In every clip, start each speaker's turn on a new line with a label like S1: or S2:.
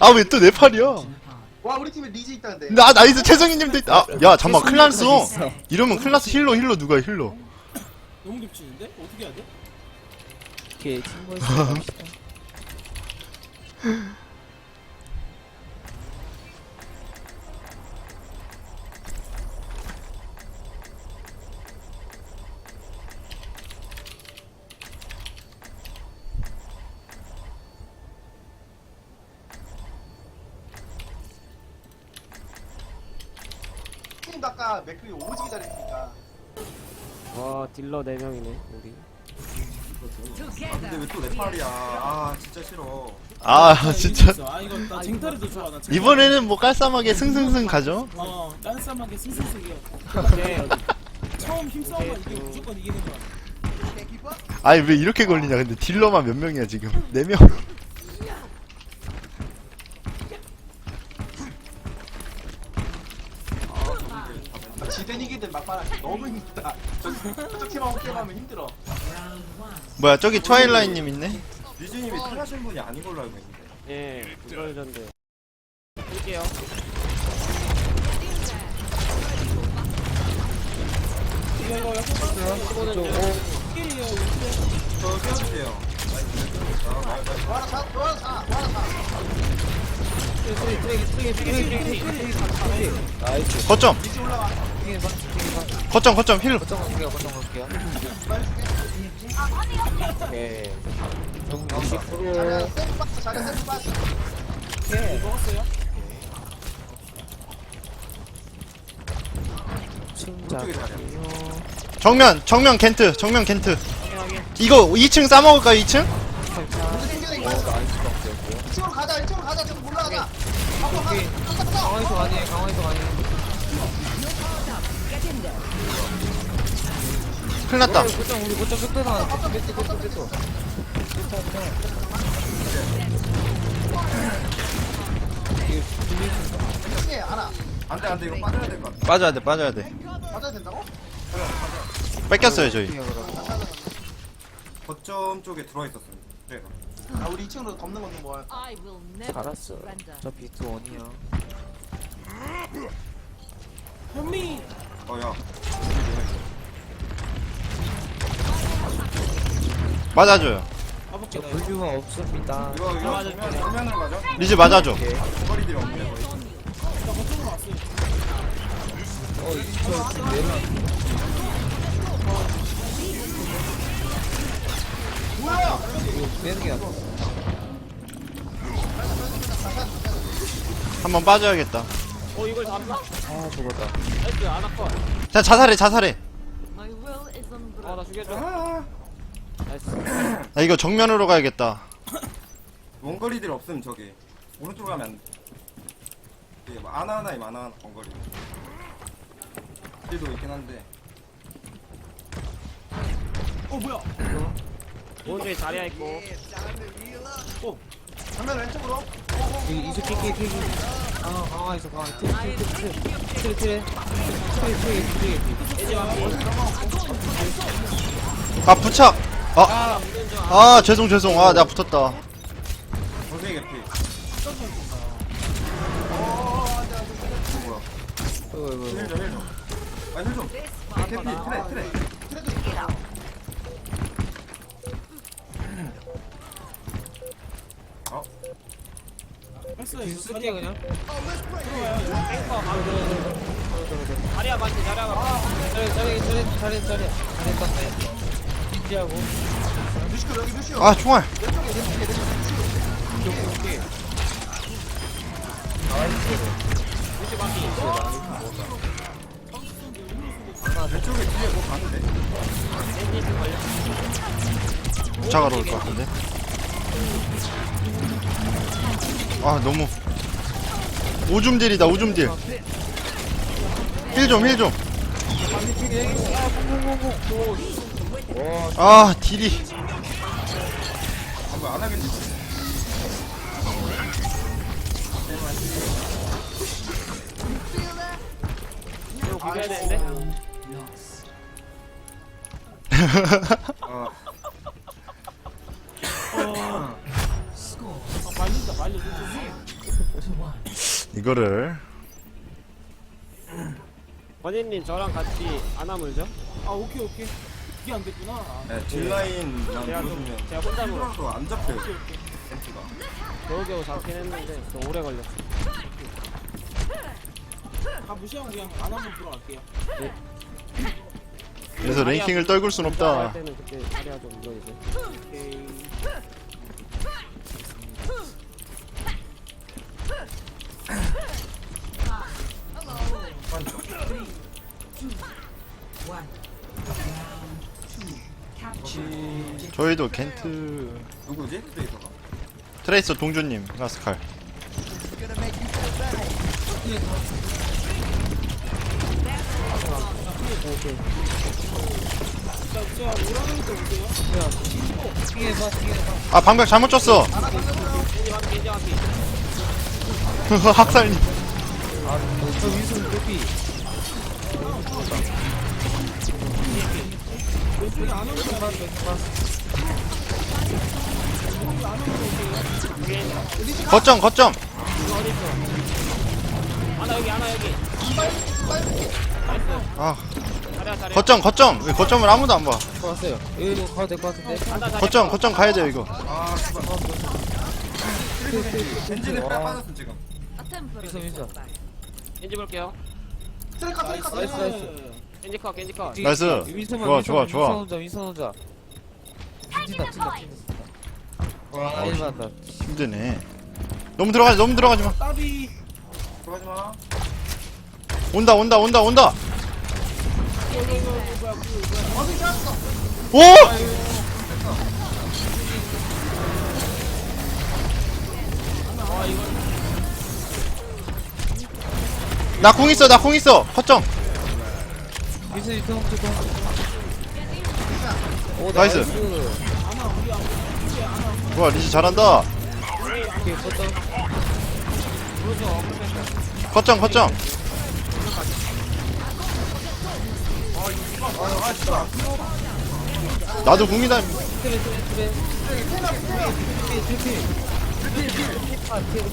S1: 아 왜 또 내 팔이야?
S2: 와 우리 팀에 리즈 있다는데
S1: 나 나이스 최성희님도 있다. 아, 야 잠만 큰일 났어. 이러면 큰일 났어. 힐러 힐러 누가 힐러?
S3: 너무 겹치는데? 어떻게 해야 돼?
S4: 오케이 팀보이스 갑시
S2: 맥클이 오지게 잘했으니까
S4: 와 딜러 4명이네 우리
S5: 아, 근데 왜또내 팔이야? 아 진짜 싫어.
S1: 아 진짜
S3: 아 이거 나 쟁탈이도 좋아 나 쟁탈.
S1: 이번에는 뭐 깔쌈하게 승승승 가죠.
S3: 어 깔쌈하게 승승승이야
S4: 네
S3: 처음 힘싸움만 이기면 무조건 이기는 거야
S1: 아니 왜 이렇게 걸리냐? 근데 딜러만 몇 명이야 지금? 네 명. 뭐야 저기 트와일라이님 있네.
S5: 리즈님이 탈하신 분이 아닌 걸로 알고 있는데.
S4: 예 그걸전데 할게요
S3: 이거 이거 약간 스킬이에요
S5: 저 깨워주세요.
S2: 와라 사 와라 사 와라 사
S4: 나이스
S1: 거점
S2: 리즈 올라와
S1: 거점 거점 힐.
S4: 거점 갈게요 거점 갈게요 오케이 정60%
S2: 자리야 세프 박스 자리야 세프 박스
S4: 오케이
S3: 먹었어요?
S4: 승자군요.
S1: 정면 정면 켄트 정면 켄트 이거 2층 싸먹을까 2층?
S2: 생존해 이거 이쪽으로 가자 이쪽으로 가자 저기 올라가자 앞으로 가 가자 가자
S4: 강원에서 많이 강원에서 많이
S1: 큰일났다
S4: 우리 고점, 흑대상 됐어 뺐어, 뺐어.
S5: 안돼 안돼 이거 빠져야 될 것 같아
S1: 빠져야 돼 빠져야 돼
S2: 맞아야 된다고?
S1: 뺏겼어요 저희.
S5: 거점 쪽에 들어와 있었습니다. 그래서
S2: 아 우리 2층으로 덮는 건좀 뭐
S6: I will never
S4: 알았어
S6: surrender.
S4: 저 비트 원이야
S3: 현미
S5: 어야
S1: 맞아줘요.
S3: 가볼게 나 이거
S4: 불류가 없습니다
S5: 이거 이거 정면 정면으로 가죠.
S1: 리즈 맞아줘.
S5: 거리들이 없네 거의.
S3: 어
S4: 이거 지금 내려놨네
S2: 뭐야
S4: 이거 빼는 게 낫다
S1: 한 번 빠져야겠다.
S3: 어 이걸 잡나?
S4: 아 죽었다
S3: 나이스 안 아파
S1: 자 자살해 자살해.
S6: My will is unbroken.
S3: 아나 죽여줘
S5: 아,
S4: 나이스
S1: 나 이거 정면으로 가야겠다.
S5: 원거리들 없음 저기. 오른쪽으로 가면 안 돼. 이게 뭐 아나 하나임 아나 하나 원거리. 길도 있긴 한데.
S3: 어 뭐야
S4: 오른쪽에 자리야 있고
S2: 정면 왼쪽으로
S4: 이 이수 끼끼 끼끼 아 강화이소 강화 트레 트레 트레 트레 트레 트레 트레 트레
S1: 아 부착. 아. 아 죄송 죄송. 아 나 붙었다.
S5: 선생님 개피. 뭐야?
S4: 이거 이거
S5: 힐 좀, 힐 좀. 아 혈중 개피 트레 트레. 어?
S3: 헬스
S4: 빈스게 그냥 들어와요 땡파 바로 들어
S3: 자리야 맞지? 자리야 맞지?
S4: 아, 네, 자리 자리 자리 자리 자리. 자리 맞지 유지하고
S2: 뮤시크 여기 뮤시크
S1: 아 총알.
S5: 왼쪽에 왼쪽에 왼쪽에. 오케이 오케이. 뮤시 맞지 뒤에 뭐 가는데?
S1: 부착하러 올것 같은데. 아 너무 오줌딜이다 오줌딜. 힐좀 힐 좀. 아 딜이.
S5: 아, 뭐 안 하겠지?
S4: 이거 비벼야 되는데
S5: 아,
S3: 아 말린다 말려
S1: 이거를
S3: 권희님 저랑 같이 안아물죠?
S4: 아 오케이 오케이 이게 안 됐구나 아,
S5: 네, 딜라인만
S3: 제가 좀-
S5: 보여주면
S3: 제가 혼자 먹어.
S5: 힘들어서 안 잡혀요. 벤츠가.
S3: 겨우겨우 잡긴 했는데 좀 오래 걸렸어.
S4: 다 무시하고 그냥 안 한번 들어갈게요
S1: 그래서 랭킹을 떨굴
S3: 순할
S1: 없다
S3: 때는 그때 자리야 좀 이러이제.
S4: 오케이
S1: 저희도 겐트
S5: 누구지? 트레이서가.
S1: 트레이서 동주님 가스칼 아 방벽 잘못 쳤어. 학살님 거점 거점
S3: 아나 여기 아나 여기.
S1: 아
S3: 자리야 자리야.
S1: 거점 거점 왜 거점을 아무도 안 봐
S4: 왔어요 여기 가도 될 것 같은데
S3: 간다.
S1: 거점 거점 가야 돼요 이거
S5: 아, 씨발. 벤츠는 빼 빠졌어 지금.
S4: 윈슨 윈슨
S3: 겐지 볼게요.
S2: 트레카 트레카
S4: 나이스
S2: 트레카
S4: 나이스
S3: 겐지 컷 겐지 컷.
S1: 나이스. 좋아, 좋아, 좋아.
S4: 혼자 윈슨 혼자 찐다 찐다 찐다 와
S1: 힘드네 너무 들어가지 너무 들어가지 마
S4: 따비
S5: 들어가지 마.
S1: 온다 온다 온다 온다. 오! 나 궁 있어 나 궁 있어.
S4: 오,
S1: 나이스. 와 리지 잘한다.
S4: 컸다
S1: 거 점 거점 나도 궁이다.
S4: 아 트레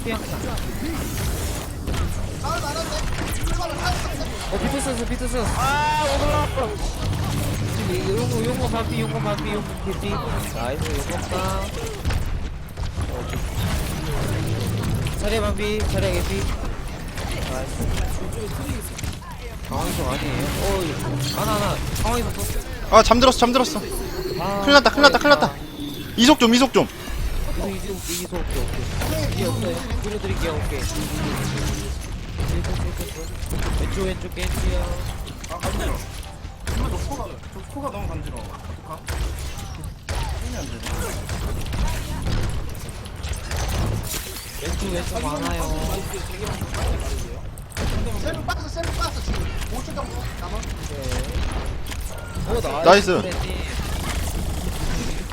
S4: 트레 어 비트 썼어 비트 썼어 아 오글라빠 용거 용거 반피 용거 반피 용거 개피. 나이스 용거 땅 차례 반피 차례 개피. 나이스 강황이성 아니에요? 어 하나 하나 강황이성
S1: 또아 잠들었어 잠들었어
S4: 아,
S1: 큰일 났다 큰일 났다 큰일 났다 이속 좀 이속 좀
S4: 이거 이거 이거 오케이 오케이 이게 없어요 들어드릴게요 오케이 왼쪽 왼쪽 겐지요
S5: 아, 간지러. 정말 저 코가, 저 코가 너무 간지러워. 어떡하? 힘이 안 되네.
S4: 왼쪽 왼쪽 많아요
S2: 빠졌어 셀프 빠졌어 지금 5초 정도 남아
S4: 오
S1: 나이스.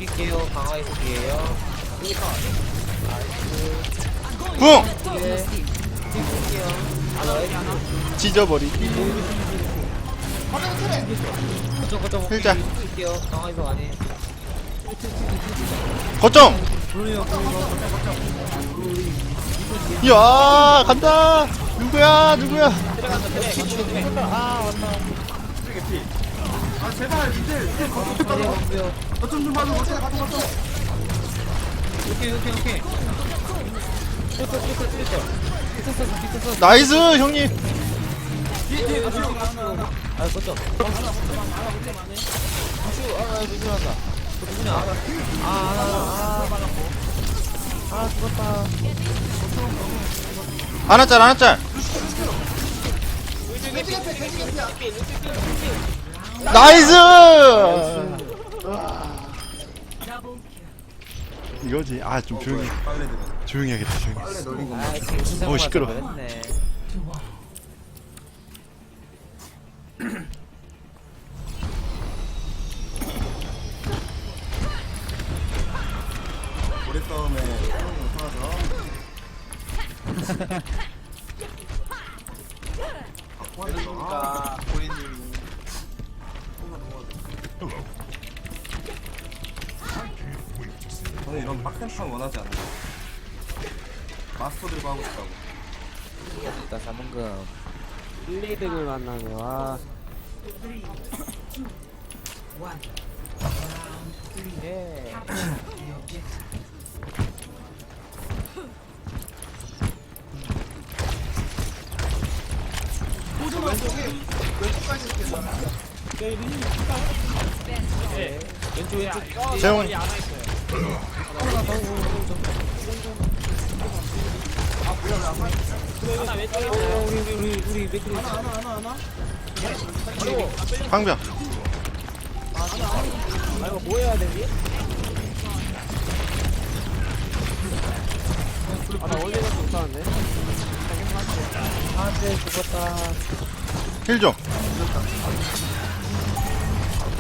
S4: 이길게요 강화의 속이에요 궁네 이길게요
S1: 찢어버리기
S4: 거점 거점
S1: 일자.
S4: 이길게요 강화의 속 아니에요
S1: 거점 이야 간다 누구야 누구야
S4: 아 왔다.
S5: 아, 제발, 이제, 이제 거점 좀.
S4: 완벽
S5: 거점 좀 거점.
S4: 오케이 오케이 오케이
S1: 나이스 형님
S4: 아, 죽었다.
S1: 안았짤 안았짤 나이스 이거지 아 좀 조용히
S5: 빨래 들어.
S1: 조용히 해야겠다 조용히
S5: 빨래 널린 거.
S4: 아,
S1: 어, 시끄러.
S4: 맞아 그랬네.
S5: 오래 싸움에 싸움이 못하 죠.
S2: 그러니까 고인님이
S5: 저는 이런 빡센 판 원하지 않아요. 마스터 들고 하고 싶다고.
S4: 일단 3원금 1, 2등을 만나면 와 예. 왼쪽 왼쪽
S1: 재훈
S3: 여기 안와 있어요 하나 왼쪽에
S4: 어,
S3: 있어요
S4: 우리 우리 우리 우리 맥크리
S1: 방벽
S4: 아?
S3: 아나
S4: 안돼 죽었다
S1: 힐좀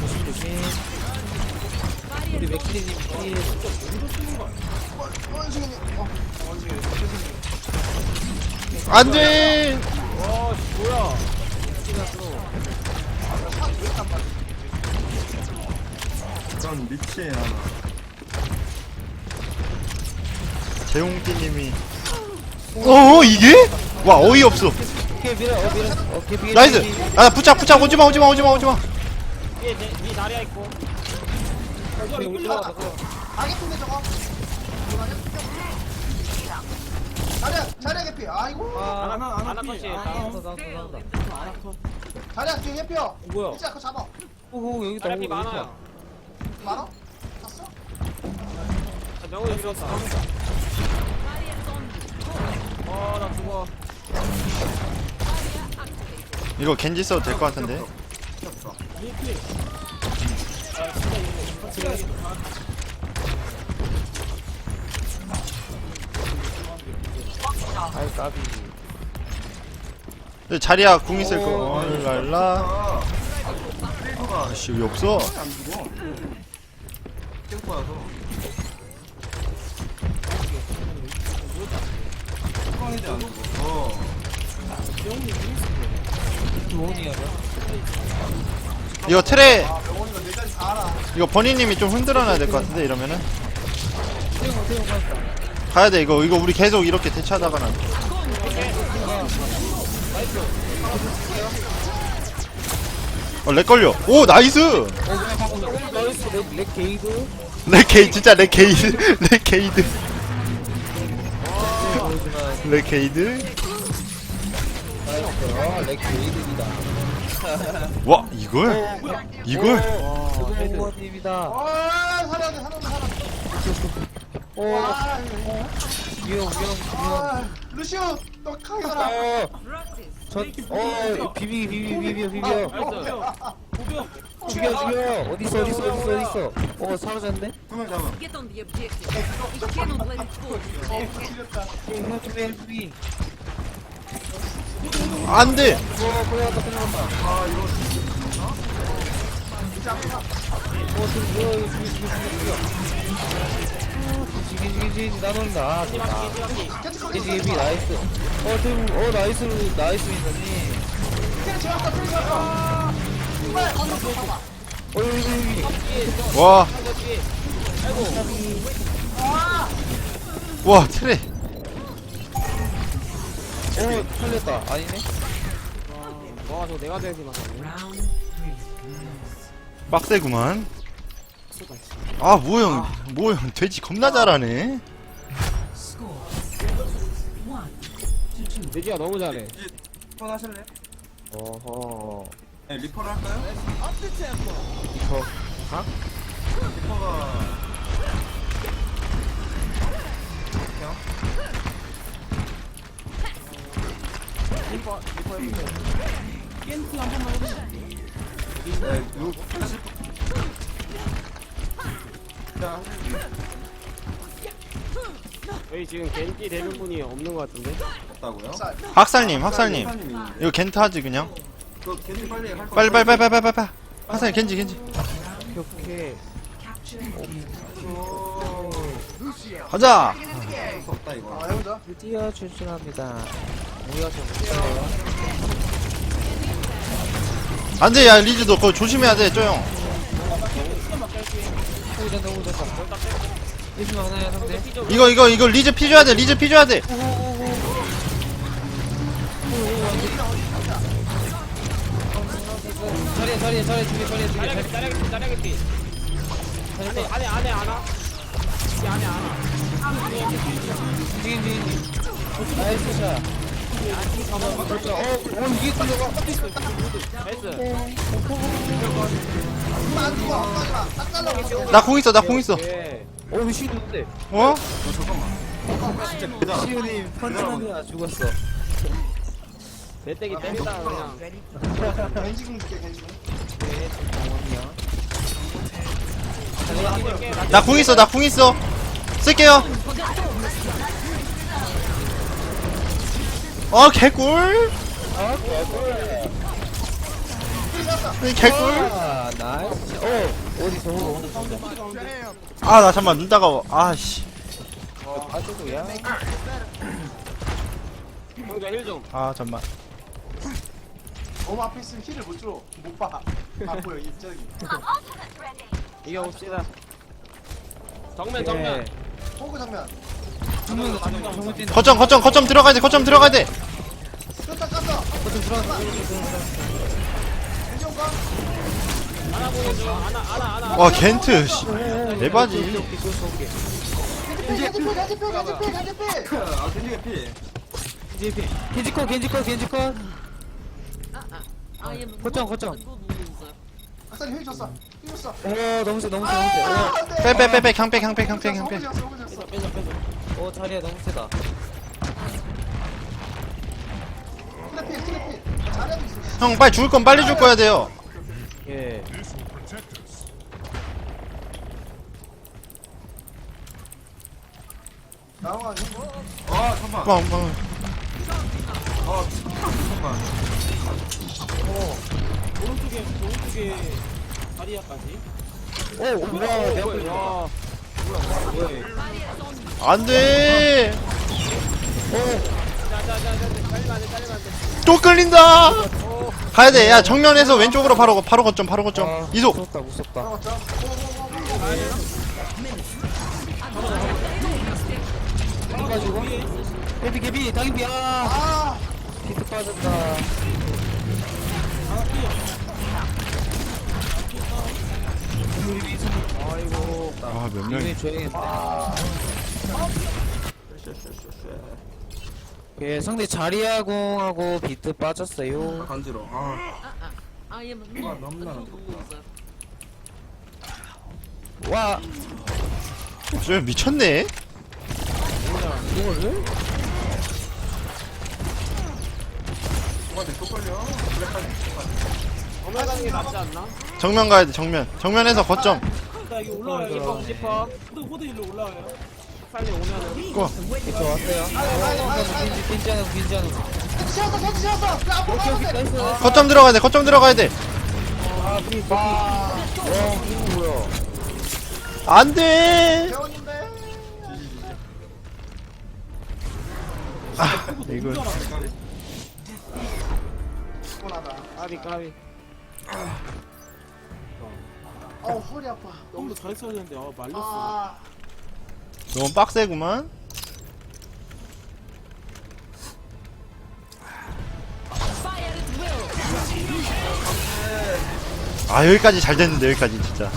S4: 조심 조심 우리 맥크리님 피
S1: 안돼
S3: 와 뭐야
S5: 미친 하나.
S1: 재홍띠님이 어 이게? 와 어이없어
S4: 오케이 밀어. 어 밀어. 오케이 밀어.
S1: 나이스. 아 붙잡 붙잡 오지마 오지마 오지마 오지마.
S3: 위에 내, 위 다리야 있고.
S4: 우리 들어가자
S2: 가겠던데 저거. 자리야 자리야 개피. 아이고.
S4: 아
S3: 하나 하나 컷이
S4: 나온다 나온다 나온다
S2: 자리야 뒤에 개피요
S4: 뭐야?
S2: 진짜 그거 잡아.
S4: 오오 여기다.
S3: 다리
S4: 여기
S3: 많아요
S2: 많아? 갔어?
S3: 아, 명훈이 밀었다. 어나 죽어
S1: 이거 겐지 써도 될 것 같은데
S4: 아이 까비
S1: 근데 자리야 궁 있을 거 랄라
S5: 아, 트레이서가
S1: 아씨 왜 없어
S5: 안 죽어. 탱커여서. 뚜껑이지 안 죽어.
S4: 조언
S1: 이거 트레 이거 버니님이 좀 흔들어놔야 될 것 같은데 이러면은? 가야 돼 이거. 이거 우리 계속 이렇게 대처하다가는 어렉 걸려. 오 나이스!
S4: 렉 게이드?
S1: 렉 게이 진짜 렉 게이드. 렉 게이드. 렉 게이드
S4: 아렉 게이드이다
S1: 와 이걸 이걸
S4: 후원님이다
S2: 아 살아야 돼 살아야 돼 살아야
S4: 오
S2: 아,
S4: 위험 위험
S2: 아 루시오 너 강해 가라
S4: 어전어 비비 비비 비비 비비 죽여 죽여 어 사라졌네
S5: 두명 잡아.
S6: Get on the objective. You cannot let it fall.
S4: 헬프 헬프비
S1: 안돼
S4: 어 끌어갔다 끌어갔다 여기 여기
S1: 와. 와 트레
S4: 어 털렸다. 아니네?
S3: 와 저거 내가 돼야지 맞았네
S1: 빡세구만. 아 뭐형 뭐형 돼지 겁나 잘하네.
S3: 돼지가 너무 잘해.
S5: 이제 폰 하실래?
S4: 어허.
S5: 네, 리퍼를 할까요?
S4: 이거
S5: 리퍼가
S3: 리퍼 리퍼 해보세요
S5: 네, 누 자,
S3: 여기 지금 겐지 되는 분이 없는 것 같은데?
S5: 없다고요?
S1: 학살님 학살님. 이거 겐트 하지 그냥?
S5: 그 겐지 빨리 할 거.
S1: 빨리 빨리 빨리 빨리 빨리 빨리. 학살님 겐지 겐지.
S4: 오케이
S1: 가자!
S5: 할수 없다 이거.
S2: 아 해보자
S4: 드디어 출전합니다. 모여서 못해요
S1: 안돼 야 리즈도 그거 조심해야 돼저 형.
S4: 여기 된다 오고 됐다 리스 많아요 상대
S1: 이거 이거 이거 리즈 피 줘야 돼 리즈 피 줘야 돼.
S4: 저리 저리 저리 저리 저리 저리
S3: 나려겠다나려겠지 안에 안에 안에 안아 이 안에 안아
S4: 죽인 죽인 나이스 샷
S3: 나
S1: 공 있어 나 공 있어.
S3: 예
S4: 어? 쉬는데
S1: 어?
S4: 시우님 펀치하느라 죽었어
S3: 배때기 때리다 그냥
S2: 겐지궁 줄게 겐지궁
S1: 나공 있어 나 공 있어. 쓸게요 어 개꿀. 이 개꿀.
S4: 아 나이스. 어 어디서 호구
S1: 아나 잠만 눈 따가워. 아씨.
S4: 아 저도야?
S3: 형도 힐좀
S1: 아 잠만.
S2: 너무 앞에 있으면 힐을 못 줘 못 봐. 아 보여 입장이.
S3: 이겨봅시다. 정면 정면.
S2: 호그 장면
S1: 거점 거점 거점 들어가야 돼 거점 들어가야
S3: 돼중 안아 안아 안아
S1: 와 겐트 씨 대바지
S5: 아 겐지가 피
S4: 겐지 겐지컷 겐지컷 거점 거점.
S2: 아싸리 힐 줬어 힐 줬어
S4: 어 너무 세 너무 세 너무
S2: 아, 세안 돼.
S1: 빼빼빼빼 강빼 강빼 강빼
S2: 호그
S1: 강빼
S2: 졌어, 호그 졌어.
S4: 어, 어 자리야 너무 세다.
S1: 형 빨리 죽을 건 빨리 죽 거야 돼요.
S4: 예.
S2: 나와
S5: 아 잠깐
S1: 뻥, 뻥.
S5: 아 잠깐
S3: 오른쪽에 오른쪽에 다리아까지
S4: 오 뭐야
S3: 와
S1: 안돼
S3: 자자자자 잘리면 안돼.
S1: 또 끌린다. 가야 돼 야 정면에서 왼쪽으로 바로 바로 거점 바로 거점.
S4: 아,
S1: 이속
S4: 무섭다 무섭다. 가지고 개비 개비
S2: 아아
S4: 비트 빠졌다. 아이고.
S1: 아몇 명?
S4: 이분이 조용했네 예 상대 자리아공하고 비트 빠졌어요.
S5: 간지러. 아.
S6: not a
S5: 너무나
S6: good loser.
S4: 와.
S1: 저 미쳤네?
S5: 누구한테 또 걸려
S3: 정면 가는 게 낫지 않나?
S1: 정면 가야 돼 정면. 정면에서 거점.
S3: 나 여기 올라와요 호드 일로 올라와요 빨리 오면은.
S4: 비트 왔어요. 빈지 빈지 하는 빈지
S2: 씌웠어 겐지 씌웠어. 그 앞으로 가면 돼.
S1: 거점 들어가야 돼 거점 들어가야 돼.
S4: 아. 뭐야
S1: 안돼.
S2: 재원인데.
S1: 아 이거
S2: 피곤하다.
S3: 까비 까비.
S2: 어우 허리 아파.
S3: 너무 잘했어야 되는데 아 말렸어.
S2: 아
S1: 너무 빡세구만. 아 여기까지 잘 됐는데 여기까지 진짜.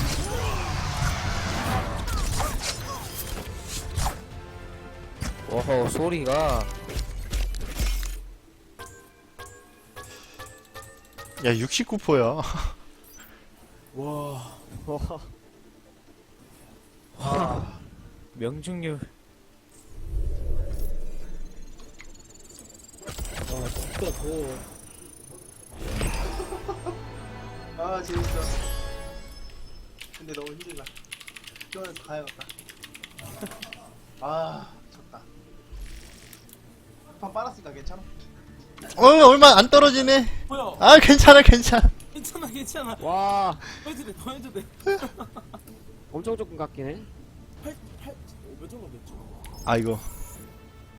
S4: 어허 소리가.
S1: 야 69포야.
S3: 와
S4: 명중률.
S3: 진짜. 더워
S2: 아 재밌어 근데 너무 힘들다. 이거는 가야겠다. 아 졌다. 판 빨았으니까 괜찮아.
S1: 어 얼마 안 떨어지네.
S3: 뭐야?
S1: 아 괜찮아 괜찮아.
S3: 괜찮아 괜찮아. 와. 해도 돼더 해도 돼. 엄청 조금 깎이네 8, 8, 몇 정도 몇 정?
S1: 아 이거